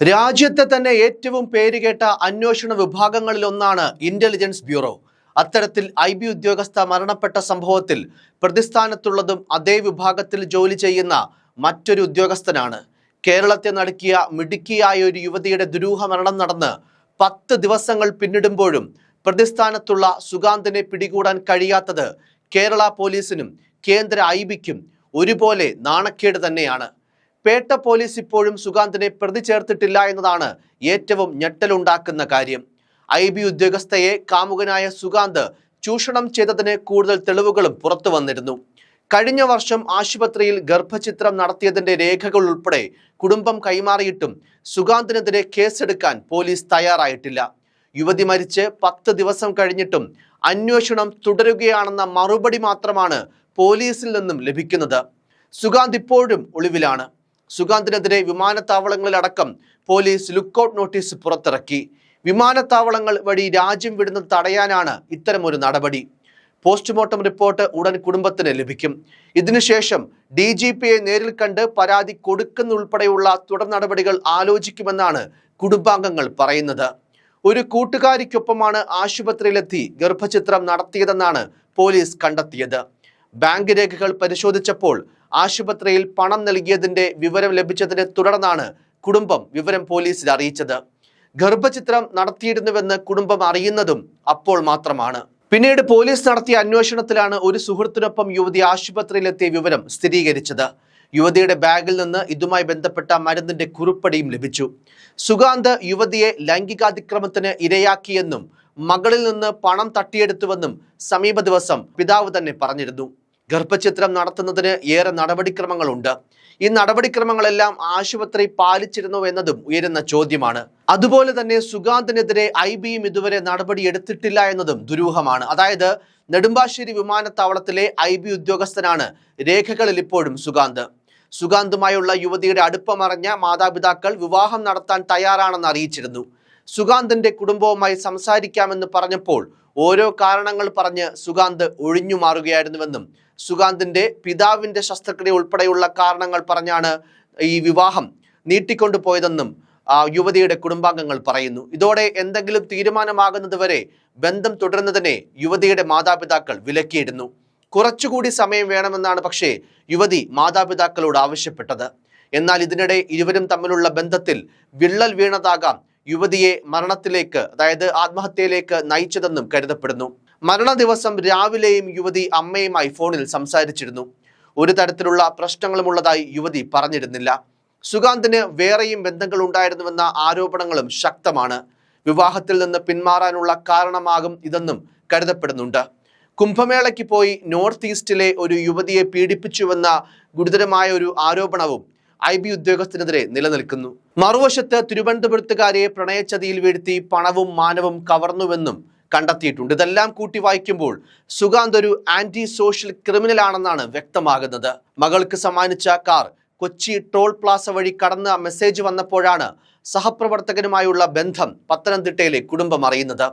രാജ്യത്തെ തന്നെ ഏറ്റവും പേരുകേട്ട അന്വേഷണ വിഭാഗങ്ങളിലൊന്നാണ് ഇന്റലിജൻസ് ബ്യൂറോ അത്തരത്തിൽ ഐ ബി ഉദ്യോഗസ്ഥ മരണപ്പെട്ട സംഭവത്തിൽ പ്രതിസ്ഥാനത്തുള്ളതും അതേ വിഭാഗത്തിൽ ജോലി ചെയ്യുന്ന മറ്റൊരു ഉദ്യോഗസ്ഥനാണ്. കേരളത്തെ നടുക്കിയ മിടുക്കിയായ ഒരു യുവതിയുടെ ദുരൂഹ മരണം നടന്ന് പത്ത് ദിവസങ്ങൾ പിന്നിടുമ്പോഴും പ്രതിസ്ഥാനത്തുള്ള സുഗാന്തിനെ പിടികൂടാൻ കഴിയാത്തത് കേരള പോലീസിനും കേന്ദ്ര ഐ ബിക്കും ഒരുപോലെ നാണക്കേട് തന്നെയാണ്. പേട്ട പോലീസ് ഇപ്പോഴും സുഗാന്തിനെ പ്രതി ചേർത്തിട്ടില്ല എന്നതാണ് ഏറ്റവും ഞെട്ടലുണ്ടാക്കുന്ന കാര്യം. ഐ ബി ഉദ്യോഗസ്ഥയെ കാമുകനായ സുഗാന്ത് ചൂഷണം ചെയ്തതിന് കൂടുതൽ തെളിവുകളും പുറത്തു വന്നിരുന്നു. കഴിഞ്ഞ വർഷം ആശുപത്രിയിൽ ഗർഭചിത്രം നടത്തിയതിന്റെ രേഖകൾ ഉൾപ്പെടെ കുടുംബം കൈമാറിയിട്ടും സുഗാന്തിനെതിരെ കേസെടുക്കാൻ പോലീസ് തയ്യാറായിട്ടില്ല. യുവതി മരിച്ച് പത്ത് ദിവസം കഴിഞ്ഞിട്ടും അന്വേഷണം തുടരുകയാണെന്ന മറുപടി മാത്രമാണ് പോലീസിൽ നിന്നും ലഭിക്കുന്നത്. സുഗാന്ത് ഇപ്പോഴും ഒളിവിലാണ്. സുഗാന്തിനെതിരെ വിമാനത്താവളങ്ങളിലടക്കം പോലീസ് ലുക്കൌട്ട് നോട്ടീസ് പുറത്തിറക്കി. വിമാനത്താവളങ്ങൾ വഴി രാജ്യം വിടുന്നത് തടയാനാണ് ഇത്തരമൊരു നടപടി. പോസ്റ്റ്മോർട്ടം റിപ്പോർട്ട് ഉടൻ കുടുംബത്തിന് ലഭിക്കും. ഇതിനുശേഷം ഡി ജി പിയെ നേരിൽ കണ്ട് പരാതി കൊടുക്കുന്നുൾപ്പെടെയുള്ള തുടർ നടപടികൾ ആലോചിക്കുമെന്നാണ് കുടുംബാംഗങ്ങൾ പറയുന്നത്. ഒരു കൂട്ടുകാരിക്കൊപ്പമാണ് ആശുപത്രിയിലെത്തി ഗർഭചിത്രം നടത്തിയതെന്നാണ് പോലീസ് കണ്ടെത്തിയത്. ബാങ്ക് രേഖകൾ പരിശോധിച്ചപ്പോൾ ആശുപത്രിയിൽ പണം നൽകിയതിന്റെ വിവരം ലഭിച്ചതിനെ തുടർന്നാണ് കുടുംബം വിവരം പോലീസിൽ അറിയിച്ചത്. ഗർഭചിത്രം നടത്തിയിരുന്നുവെന്ന് കുടുംബം അറിയുന്നതും അപ്പോൾ മാത്രമാണ്. പിന്നീട് പോലീസ് നടത്തിയ അന്വേഷണത്തിലാണ് ഒരു സുഹൃത്തിനൊപ്പം യുവതി ആശുപത്രിയിലെത്തിയ വിവരം സ്ഥിരീകരിച്ചത്. യുവതിയുടെ ബാഗിൽ നിന്ന് ഇതുമായി ബന്ധപ്പെട്ട മരുന്നിന്റെ കുറിപ്പടിയും ലഭിച്ചു. സുഗാന്ത് യുവതിയെ ലൈംഗികാതിക്രമത്തിന് ഇരയാക്കിയെന്നും മകളിൽ നിന്ന് പണം തട്ടിയെടുത്തുവെന്നും സമീപ ദിവസം പിതാവ് തന്നെ പറഞ്ഞിരുന്നു. ഗർഭചിത്രം നടത്തുന്നതിന് ഏറെ നടപടിക്രമങ്ങളുണ്ട്. ഈ നടപടിക്രമങ്ങളെല്ലാം ആശുപത്രി പാലിച്ചിരുന്നു എന്നതും ഉയരുന്ന ചോദ്യമാണ്. അതുപോലെ തന്നെ സുഗാന്തിനെതിരെ ഐ ബിയും ഇതുവരെ നടപടി എടുത്തിട്ടില്ല എന്നതും ദുരൂഹമാണ്. അതായത് നെടുമ്പാശ്ശേരി വിമാനത്താവളത്തിലെ ഐ ബി ഉദ്യോഗസ്ഥനാണ് രേഖകളിൽ ഇപ്പോഴും സുഗാന്ത്. സുഗാന്തുമായുള്ള യുവതിയുടെ അടുപ്പമറിഞ്ഞ മാതാപിതാക്കൾ വിവാഹം നടത്താൻ തയ്യാറാണെന്ന് അറിയിച്ചിരുന്നു. സുഗാന്തിന്റെ കുടുംബവുമായി സംസാരിക്കാമെന്ന് പറഞ്ഞപ്പോൾ ഓരോ കാരണങ്ങൾ പറഞ്ഞ് സുഗാന്ത് ഒഴിഞ്ഞു മാറുകയായിരുന്നുവെന്നും സുഗാന്തിന്റെ പിതാവിന്റെ ശസ്ത്രക്രിയ ഉൾപ്പെടെയുള്ള കാരണങ്ങൾ പറഞ്ഞാണ് ഈ വിവാഹം നീട്ടിക്കൊണ്ടുപോയതെന്നും ആ, യുവതിയുടെ കുടുംബാംഗങ്ങൾ പറയുന്നു. ഇതോടെ എന്തെങ്കിലും തീരുമാനമാകുന്നതുവരെ ബന്ധം തുടരുന്നതിനെ യുവതിയുടെ മാതാപിതാക്കൾ വിലക്കിയിരുന്നു കുറച്ചുകൂടി സമയം വേണമെന്നാണ് പക്ഷേ യുവതി മാതാപിതാക്കളോട് ആവശ്യപ്പെട്ടത്. എന്നാൽ ഇതിനിടെ ഇരുവരും തമ്മിലുള്ള ബന്ധത്തിൽ വിള്ളൽ വീണതാകാം യുവതിയെ മരണത്തിലേക്ക് അതായത് ആത്മഹത്യയിലേക്ക് നയിച്ചതെന്നും കരുതപ്പെടുന്നു. മരണ ദിവസം രാവിലെയും യുവതി അമ്മയുമായി ഫോണിൽ സംസാരിച്ചിരുന്നു. ഒരു തരത്തിലുള്ള പ്രശ്നങ്ങളുമുള്ളതായി യുവതി പറഞ്ഞിരുന്നില്ല. സുഗാന്തിന് വേറെയും ബന്ധങ്ങൾ ഉണ്ടായിരുന്നുവെന്ന ആരോപണങ്ങളും ശക്തമാണ്. വിവാഹത്തിൽ നിന്ന് പിന്മാറാനുള്ള കാരണമാകും ഇതെന്നും കരുതപ്പെടുന്നുണ്ട്. കുംഭമേളയ്ക്ക് പോയി നോർത്ത് ഈസ്റ്റിലെ ഒരു യുവതിയെ പീഡിപ്പിച്ചുവെന്ന ഗുരുതരമായ ഒരു ആരോപണവും ഐ ബി ഉദ്യോഗസ്ഥനെതിരെ നിലനിൽക്കുന്നു. മറുവശത്ത് തിരുവനന്തപുരത്തുകാരെ പ്രണയച്ചതിയിൽ വീഴ്ത്തി പണവും മാനവും കവർന്നുവെന്നും കണ്ടെത്തിയിട്ടുണ്ട്. ഇതെല്ലാം കൂട്ടി വായിക്കുമ്പോൾ സുഗാന്ത് ഒരു ആന്റി സോഷ്യൽ ക്രിമിനൽ ആണെന്നാണ് വ്യക്തമാകുന്നത്. മകൾക്ക് സമ്മാനിച്ച കാർ കൊച്ചി ടോൾ പ്ലാസ വഴി കടന്ന് മെസ്സേജ് വന്നപ്പോഴാണ് സഹപ്രവർത്തകനുമായുള്ള ബന്ധം പത്തനംതിട്ടയിലെ കുടുംബം അറിയുന്നത്.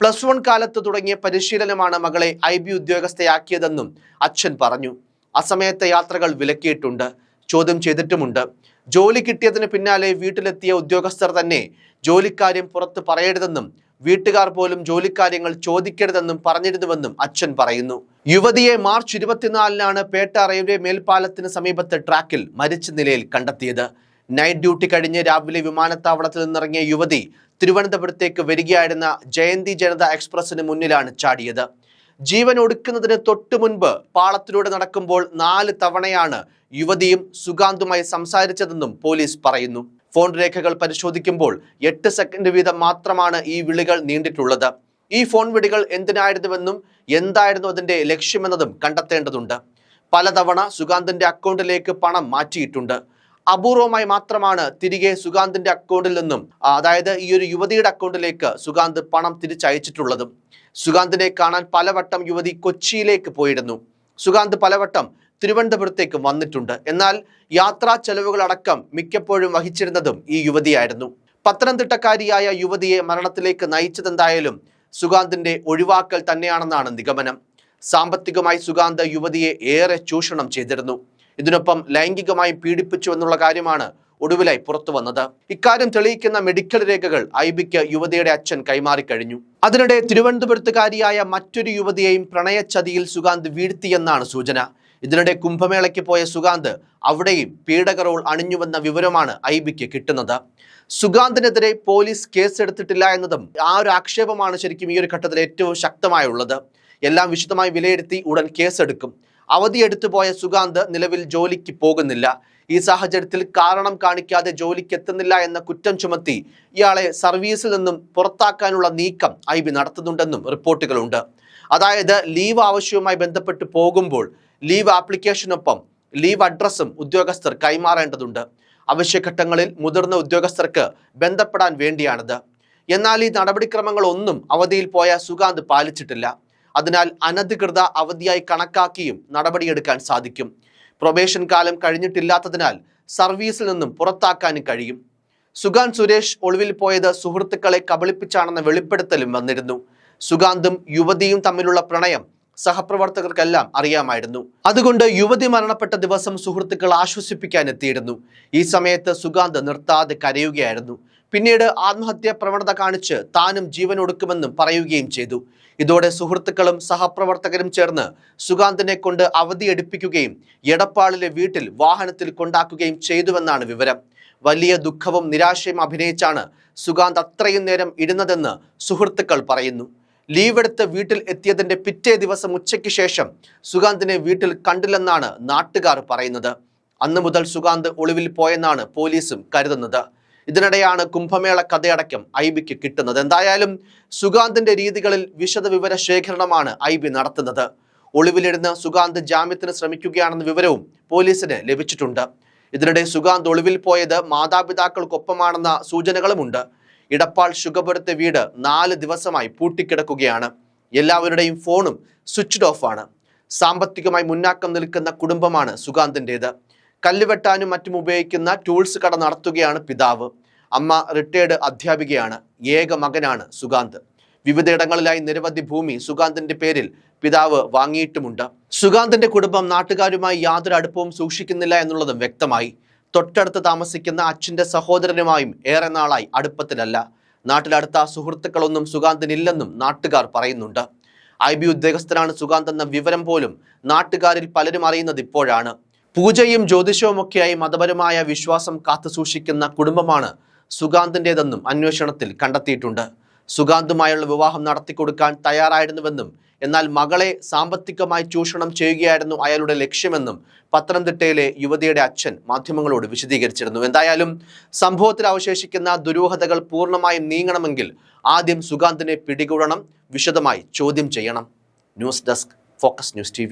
പ്ലസ് വൺ കാലത്ത് തുടങ്ങിയ പരിശീലനമാണ് മകളെ ഐ ബി ഉദ്യോഗസ്ഥയാക്കിയതെന്നും അച്ഛൻ പറഞ്ഞു. അസമയത്തെ യാത്രകൾ വിലക്കിയിട്ടുണ്ട്. ചോദ്യം ചെയ്തിട്ടുമുണ്ട്. ജോലി കിട്ടിയതിന് പിന്നാലെ വീട്ടിലെത്തിയ ഉദ്യോഗസ്ഥർ തന്നെ ജോലിക്കാര്യം പുറത്ത് പറയരുതെന്നും വീട്ടുകാർ പോലും ജോലിക്കാര്യങ്ങൾ ചോദിക്കരുതെന്നും പറഞ്ഞിരുന്നുവെന്നും അച്ഛൻ പറയുന്നു. യുവതിയെ മാർച്ച് ഇരുപത്തിനാലിനാണ് പേട്ട റെയിൽവേ മേൽപ്പാലത്തിന് സമീപത്തെ ട്രാക്കിൽ മരിച്ച നിലയിൽ കണ്ടെത്തിയത്. നൈറ്റ് ഡ്യൂട്ടി കഴിഞ്ഞ് രാവിലെ വിമാനത്താവളത്തിൽ നിന്നിറങ്ങിയ യുവതി തിരുവനന്തപുരത്തേക്ക് വരികയായിരുന്ന ജയന്തി ജനത എക്സ്പ്രസിന് മുന്നിലാണ് ചാടിയത്. ജീവൻ ഒടുക്കുന്നതിന് തൊട്ടു മുൻപ് പാളത്തിലൂടെ നടക്കുമ്പോൾ നാല് തവണയാണ് യുവതിയും സുഗാന്തുമായി സംസാരിച്ചതെന്നും പോലീസ് പറയുന്നു. ഫോൺ രേഖകൾ പരിശോധിക്കുമ്പോൾ എട്ട് സെക്കൻഡ് വീതം മാത്രമാണ് ഈ വിളികൾ നീണ്ടിട്ടുള്ളത്. ഈ ഫോൺ വിളികൾ എന്തിനായിരുന്നുവെന്നും എന്തായിരുന്നു അതിന്റെ ലക്ഷ്യമെന്നതും കണ്ടെത്തേണ്ടതുണ്ട്. പലതവണ സുഗാന്തിന്റെ അക്കൗണ്ടിലേക്ക് പണം മാറ്റിയിട്ടുണ്ട്. അപൂർവമായി മാത്രമാണ് തിരികെ സുഗാന്തിന്റെ അക്കൗണ്ടിൽ നിന്നും അതായത് ഈ ഒരു യുവതിയുടെ അക്കൗണ്ടിലേക്ക് സുഗാന്ത് പണം തിരിച്ചയച്ചിട്ടുള്ളതും സുഗാന്തിനെ കാണാൻ പലവട്ടം യുവതി കൊച്ചിയിലേക്ക് പോയിരുന്നു. സുഗാന്ത് പലവട്ടം തിരുവനന്തപുരത്തേക്ക് വന്നിട്ടുണ്ട്. എന്നാൽ യാത്രാ ചെലവുകളടക്കം മിക്കപ്പോഴും വഹിച്ചിരുന്നതും ഈ യുവതിയായിരുന്നു. പത്തനംതിട്ടക്കാരിയായ യുവതിയെ മരണത്തിലേക്ക് നയിച്ചതെന്തായാലും സുഗാന്തിന്റെ ഒഴിവാക്കൽ തന്നെയാണെന്നാണ് നിഗമനം. സാമ്പത്തികമായി സുഗാന്ത് യുവതിയെ ഏറെ ചൂഷണം ചെയ്തിരുന്നു. ഇതിനൊപ്പം ലൈംഗികമായി പീഡിപ്പിച്ചു എന്നുള്ള കാര്യമാണ് ഒടുവിലായി പുറത്തു വന്നത്. ഇക്കാര്യം തെളിയിക്കുന്ന മെഡിക്കൽ രേഖകൾ ഐബിക്ക് യുവതിയുടെ അച്ഛൻ കൈമാറിക്കഴിഞ്ഞു അതിനിടെ തിരുവനന്തപുരത്തുകാരിയായ മറ്റൊരു യുവതിയെയും പ്രണയച്ചതിയിൽ സുഗാന്ത് വീഴ്ത്തിയെന്നാണ് സൂചന. ഇതിനിടെ കുംഭമേളയ്ക്ക് പോയ സുഗാന്ത് അവിടെയും പീഡക റോൾ അണിഞ്ഞുവെന്ന വിവരമാണ് ഐബിക്ക് കിട്ടുന്നത്. സുഗാന്തിനെതിരെ പോലീസ് കേസെടുത്തിട്ടില്ല എന്നതും ആ ഒരു ആക്ഷേപമാണ് ശരിക്കും ഈ ഒരു ഘട്ടത്തിൽ ഏറ്റവും ശക്തമായുള്ളത്. എല്ലാം വിശദമായി വിലയിരുത്തി ഉടൻ കേസെടുക്കും. അവധിയെടുത്തു പോയ സുഗാന്ത് നിലവിൽ ജോലിക്ക് പോകുന്നില്ല. ഈ സാഹചര്യത്തിൽ കാരണം കാണിക്കാതെ ജോലിക്ക് എത്തുന്നില്ല എന്ന കുറ്റം ചുമത്തി ഇയാളെ സർവീസിൽ നിന്നും പുറത്താക്കാനുള്ള നീക്കം ഐ ബി നടത്തുന്നുണ്ടെന്നും റിപ്പോർട്ടുകളുണ്ട്. അതായത് ലീവ് ആവശ്യവുമായി ബന്ധപ്പെട്ട് പോകുമ്പോൾ ലീവ് ആപ്ലിക്കേഷനൊപ്പം ലീവ് അഡ്രസ്സും ഉദ്യോഗസ്ഥർ കൈമാറേണ്ടതുണ്ട്. അവശ്യഘട്ടങ്ങളിൽ മുതിർന്ന ഉദ്യോഗസ്ഥർക്ക് ബന്ധപ്പെടാൻ വേണ്ടിയാണിത്. എന്നാൽ ഈ നടപടിക്രമങ്ങളൊന്നും അവധിയിൽ പോയ സുഗാന്ത് പാലിച്ചിട്ടില്ല. അതിനാൽ അനധികൃത അവധിയായി കണക്കാക്കിയും നടപടിയെടുക്കാൻ സാധിക്കും. പ്രൊബേഷൻ കാലം കഴിഞ്ഞിട്ടില്ലാത്തതിനാൽ സർവീസിൽ നിന്നും പുറത്താക്കാനും കഴിയും. സുഗാൻ സുരേഷ് ഒളിവിൽ പോയത് സുഹൃത്തുക്കളെ കബളിപ്പിച്ചാണെന്ന വെളിപ്പെടുത്തലും വന്നിരുന്നു. സുഗാന്തും യുവതിയും തമ്മിലുള്ള പ്രണയം സഹപ്രവർത്തകർക്കെല്ലാം അറിയാമായിരുന്നു. അതുകൊണ്ട് യുവതി മരണപ്പെട്ട ദിവസം സുഹൃത്തുക്കൾ ആശ്വസിപ്പിക്കാൻ എത്തിയിരുന്നു ഈ സമയത്ത് സുഗാന്ത് നിർത്താതെ കരയുകയായിരുന്നു. പിന്നീട് ആത്മഹത്യാ പ്രവണത കാണിച്ച് താനും ജീവൻ ഒടുക്കുമെന്നും പറയുകയും ചെയ്തു. ഇതോടെ സുഹൃത്തുക്കളും സഹപ്രവർത്തകരും ചേർന്ന് സുഗാന്തിനെ കൊണ്ട് അവധിയെടുപ്പിക്കുകയും എടപ്പാളിലെ വീട്ടിൽ വാഹനത്തിൽ കൊണ്ടാക്കുകയും ചെയ്തുവെന്നാണ് വിവരം. വലിയ ദുഃഖവും നിരാശയും അഭിനയിച്ചാണ് സുഗാന്ത് അത്രയും നേരം ഇരുന്നതെന്ന് സുഹൃത്തുക്കൾ പറയുന്നു. ലീവ് എടുത്ത് വീട്ടിൽ എത്തിയതിന്റെ പിറ്റേ ദിവസം ഉച്ചയ്ക്ക് ശേഷം സുഗാന്തിനെ വീട്ടിൽ കണ്ടില്ലെന്നാണ് നാട്ടുകാർ പറയുന്നത്. അന്നു മുതൽ സുഗാന്ത് ഒളിവിൽ പോയെന്നാണ് പോലീസും കരുതുന്നത്. ഇതിനിടെയാണ് കുംഭമേള കഥയടക്കം ഐ ബിക്ക് കിട്ടുന്നത്. എന്തായാലും സുഗാന്തിന്റെ രീതികളിൽ വിശദ വിവര ശേഖരണമാണ് ഐ ബി നടത്തുന്നത്. ഒളിവിലിരുന്ന് സുഗാന്ത് ജാമ്യത്തിന് ശ്രമിക്കുകയാണെന്ന വിവരവും പോലീസിന് ലഭിച്ചിട്ടുണ്ട്. ഇതിനിടെ സുഗാന്ത് ഒളിവിൽ പോയത് മാതാപിതാക്കൾക്കൊപ്പമാണെന്ന സൂചനകളുമുണ്ട്. ഇടപ്പാൾ ശുഗപുരത്തെ വീട് നാല് ദിവസമായി പൂട്ടിക്കിടക്കുകയാണ്. എല്ലാവരുടെയും ഫോണും സ്വിച്ച്ഡ് ഓഫ് ആണ് സാമ്പത്തികമായി മുന്നാക്കം നിൽക്കുന്ന കുടുംബമാണ് സുഗാന്തിന്റെത് കല്ലുവെട്ടാനും മറ്റും ഉപയോഗിക്കുന്ന ടൂൾസ് കട നടത്തുകയാണ് പിതാവ്. അമ്മ റിട്ടയേർഡ് അധ്യാപികയാണ്. ഏക മകനാണ് സുഗാന്ത്. വിവിധയിടങ്ങളിലായി നിരവധി ഭൂമി സുഗാന്തിന്റെ പേരിൽ പിതാവ് വാങ്ങിയിട്ടുമുണ്ട്. സുഗാന്തിന്റെ കുടുംബം നാട്ടുകാരുമായി യാതൊരു അടുപ്പവും സൂക്ഷിക്കുന്നില്ല എന്നുള്ളതും വ്യക്തമായി. തൊട്ടടുത്ത് താമസിക്കുന്ന അച്ഛന്റെ സഹോദരനുമായും ഏറെ നാളായി അടുപ്പത്തിലല്ല. നാട്ടിലടുത്ത സുഹൃത്തുക്കളൊന്നും സുഗാന്തിനില്ലെന്നും നാട്ടുകാർ പറയുന്നുണ്ട്. ഐ ബി ഉദ്യോഗസ്ഥനാണ് സുഗാന്ത് എന്ന വിവരം പോലും നാട്ടുകാരിൽ പലരും അറിയുന്നത് ഇപ്പോഴാണ്. പൂജയും ജ്യോതിഷവുമൊക്കെയായി മതപരമായ വിശ്വാസം കാത്തുസൂക്ഷിക്കുന്ന കുടുംബമാണ് സുഗാന്തിന്റെതെന്നും അന്വേഷണത്തിൽ കണ്ടെത്തിയിട്ടുണ്ട്. സുഗാന്തുമായുള്ള വിവാഹം നടത്തിക്കൊടുക്കാൻ തയ്യാറായിരുന്നുവെന്നും എന്നാൽ മകളെ സാമ്പത്തികമായി ചൂഷണം ചെയ്യുകയായിരുന്നു അയാളുടെ ലക്ഷ്യമെന്നും പത്തനംതിട്ടയിലെ യുവതിയുടെ അച്ഛൻ മാധ്യമങ്ങളോട് വിശദീകരിച്ചിരുന്നു. എന്തായാലും സംഭവത്തിൽ അവശേഷിക്കുന്ന ദുരൂഹതകൾ പൂർണമായും നീങ്ങണമെങ്കിൽ ആദ്യം സുഗാന്തിനെ പിടികൂടണം വിശദമായി ചോദ്യം ചെയ്യണം. News desk focus news T